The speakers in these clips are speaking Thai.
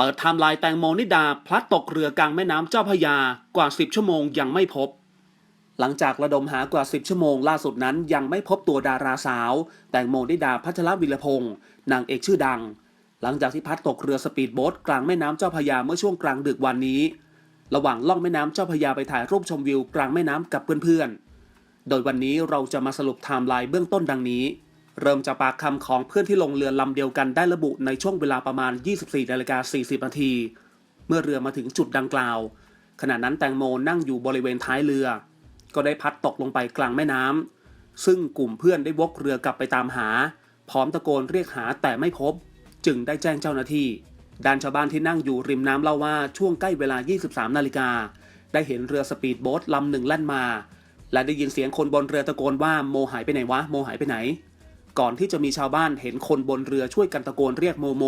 เปิดไทม์ไลน์แตงโมนิดา พลัดตกเรือกลางแม่น้ำเจ้าพยากว่า 10 ชั่วโมงยังไม่พบ หลังจากระดมหากว่า 10 ชั่วโมงล่าสุดนั้นยังไม่พบตัวดาราสาว แตงโมนิดาพัชรวิรพงศ์นางเอกชื่อดัง หลังจากที่พัดตกเรือสปีดโบ๊ทกลางแม่น้ำเจ้าพยาเมื่อช่วงกลางดึกวันนี้ ระหว่างล่องแม่น้ำเจ้าพยาไปถ่ายรูปชมวิวกลางแม่น้ำกับเพื่อนๆ โดยวันนี้เราจะมาสรุปไทม์ไลน์เบื้องต้นดังนี้ เริ่มจากปากคำของเพื่อนที่ลงเรือลำเดียวกันได้ระบุในช่วงเวลาประมาณ 24นาฬิกา40นาทีเมื่อเรือมาถึงจุดดังกล่าว ขณะนั้นแตงโมนั่งอยู่บริเวณท้ายเรือ ก็ได้พัดตกลงไปกลางแม่น้ำซึ่งกลุ่มเพื่อนได้วกเรือกลับไปตามหา พร้อมตะโกนเรียกหาแต่ไม่พบ จึงได้แจ้งเจ้าหน้าที่ด้านชาวบ้านที่นั่งอยู่ริมน้ำเล่าว่าช่วงใกล้เวลา 23 นาฬิกา ได้เห็นเรือสปีดโบ๊ทลำหนึ่งแล่นมา และได้ยินเสียงคนบนเรือตะโกนว่าโมหายไปไหนวะ โมหายไปไหน ก่อนที่จะมีชาวบ้านเห็นคนบนเรือช่วยกันตะโกนเรียกโมโม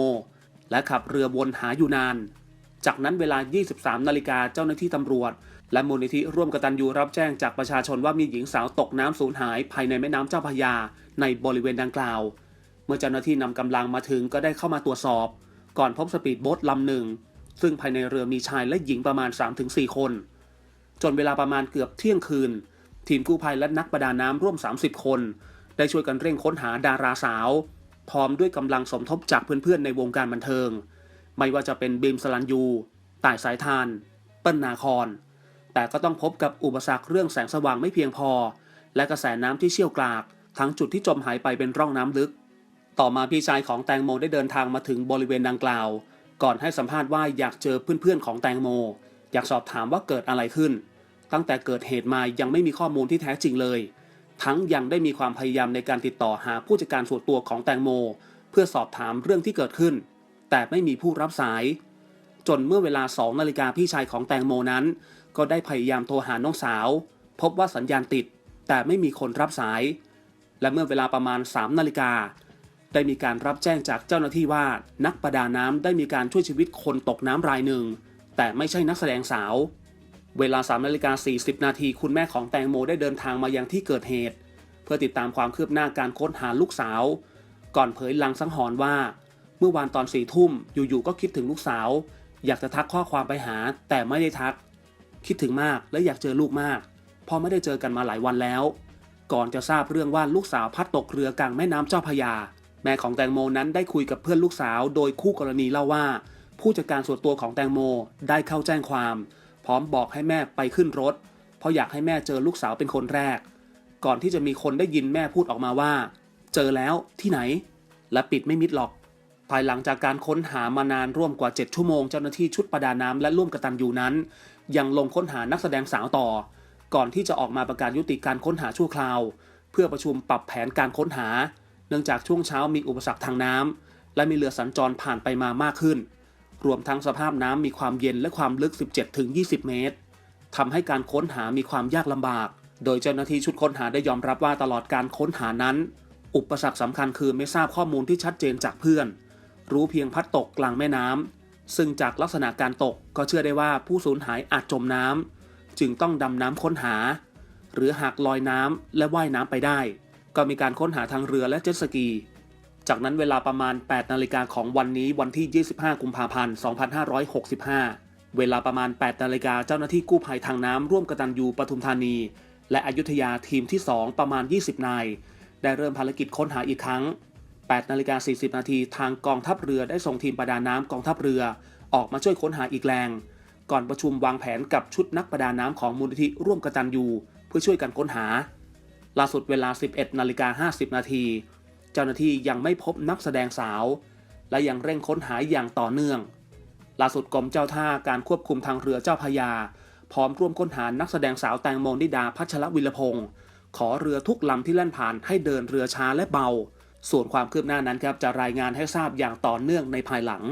และขับเรือวนหาอยู่นาน จากนั้นเวลา 23 นาฬิกาเจ้าหน้าที่ตำรวจ และมูลนิธิร่วมกตัญญูรับแจ้งจากประชาชนว่ามีหญิงสาวตกน้ำสูญหายภายในแม่น้ำเจ้าพยา ในบริเวณดังกล่าว เมื่อเจ้าหน้าที่นำกำลังมาถึงก็ได้เข้ามาตรวจสอบ ก่อนพบสปีดโบ๊ทลำหนึ่งซึ่งภายในเรือมีชายและหญิงประมาณ 3-4 คน จนเวลาประมาณเกือบเที่ยงคืน ทีมกู้ภัยและนักประดาน้ำร่วม 30 คน ได้ช่วยกันเร่งค้นหาดาราสาว พร้อมด้วยกำลังสมทบจากเพื่อนๆในวงการบันเทิง ไม่ว่าจะเป็นบีมสลันยูต่ายสายทาน เปิ้ลนาคอน แต่ก็ต้องพบกับอุปสรรคเรื่องแสงสว่างไม่เพียงพอ และกระแสน้ำที่เชี่ยวกราก ทั้งจุดที่จมหายไปเป็นร่องน้ำลึก ต่อมาพี่ชายของแตงโมได้เดินทางมาถึงบริเวณดังกล่าว ก่อนให้สัมภาษณ์ว่าอยากเจอเพื่อนๆของแตงโม อยากสอบถามว่าเกิดอะไรขึ้น ตั้งแต่เกิดเหตุมายังไม่มีข้อมูลที่แท้จริงเลย ทั้งยังได้มีความพยายามในการติดต่อหาผู้จัดการส่วนตัวของแตงโม เพื่อสอบถามเรื่องที่เกิดขึ้น แต่ไม่มีผู้รับสาย จนเมื่อเวลา2นาฬิกาพี่ชายของแตงโมนั้น ก็ได้พยายามโทรหาน้องสาว พบว่าสัญญาณติด แต่ไม่มีคนรับสาย และเมื่อเวลาประมาณ3นาฬิกาได้มีการรับแจ้งจากเจ้าหน้าที่ว่า นักประดาน้ำได้มีการช่วยชีวิตคนตกน้ำรายหนึ่ง แต่ไม่ใช่นักแสดงสาว เวลา3นาฬิกา40 นาทีคุณแม่ของแตงโมได้เดินทางมายังที่เกิดเหตุ เพื่อติดตามความคืบหน้าการค้นหาลูกสาว ก่อนเผยลังสังหรณ์ว่า เมื่อวานตอนสี่ทุ่มอยู่ๆก็คิดถึงลูกสาว อยากจะทักข้อความไปหา แต่ไม่ได้ทัก คิดถึงมากและอยากเจอลูกมากพอไม่ได้เจอกันมาหลายวันแล้ว ก่อนจะทราบเรื่องว่าลูกสาวพัดตกเรือกลางแม่น้ำเจ้าพยา แม่ของแตงโมนั้นได้คุยกับเพื่อนลูกสาว โดยคู่กรณีเล่าว่า ผู้จัดการส่วนตัวของแตงโมได้เข้าแจ้งความ พร้อมบอกให้แม่ไปขึ้นรถ เพราะอยากให้แม่เจอลูกสาวเป็นคนแรก ก่อนที่จะมีคนได้ยินแม่พูดออกมาว่า เจอแล้วที่ไหน และปิดไม่มิดหรอก ภายหลังจากการค้นหามานานร่วมกว่า 7 ชั่วโมงเจ้าหน้าที่ชุดประดาน้ำและร่วมกตันยูนั้น ยังลงค้นหานักแสดงสาวต่อ ก่อนที่จะออกมาประกาศยุติการค้นหาชั่วคราว เพื่อประชุมปรับแผนการค้นหา เนื่องจากช่วงเช้ามีอุปสรรคทางน้ำและมีเรือสัญจรผ่านไปมามากขึ้น รวมทั้งสภาพน้ำมีความเย็นและความลึก 17-20 เมตรทำให้การค้นหามีความยากลำบาก โดยเจ้าหน้าที่ชุดค้นหาได้ยอมรับว่าตลอดการค้นหานั้น อุปสรรคสำคัญคือไม่ทราบข้อมูลที่ชัดเจนจากเพื่อน รู้เพียงพัดตกกลางแม่น้ำซึ่งจากลักษณะการตกก็เชื่อได้ว่าผู้สูญหายอาจจมน้ำจึงต้องดำน้ำค้นหา หรือหากลอยน้ำและว่ายน้ำไปได้ ก็มีการค้นหาทางเรือและเจ็ตสกี จากนั้นเวลาประมาณ 8 นาฬิกาของวันนี้วันที่ 25 กุมภาพันธ์ 2565 เวลาประมาณ 8 นาฬิกาเจ้าหน้าที่กู้ภัยทางน้ำร่วมกตันยูปทุมธานี และอยุธยาทีมที่ 2 ประมาณ 20 นาย ได้เริ่มภารกิจค้นหาอีกครั้ง 8 นาฬิกา 40 นาทีทางกองทัพเรือได้ส่งทีมประดาน้ำกองทัพเรือ ออกมาช่วยค้นหาอีกแรง ก่อนประชุมวางแผนกับชุดนักประดาน้ำของมูลนิธิร่วมกตันยูเพื่อช่วยกันค้นหาล่าสุดเวลา 11 นาฬิกา 50 นาที เจ้าหน้าที่ยังไม่พบนักแสดงสาว และยังเร่งค้นหาอย่างต่อเนื่อง ล่าสุดกรมเจ้าท่าการควบคุมทางเรือเจ้าพยา พร้อมร่วมค้นหานักแสดงสาวแตงโมนิดาพัชรวิรพงศ์ขอเรือทุกลำที่แล่นผ่านให้เดินเรือช้าและเบา ส่วนความคืบหน้านั้นครับจะรายงานให้ทราบอย่างต่อเนื่องในภายหลัง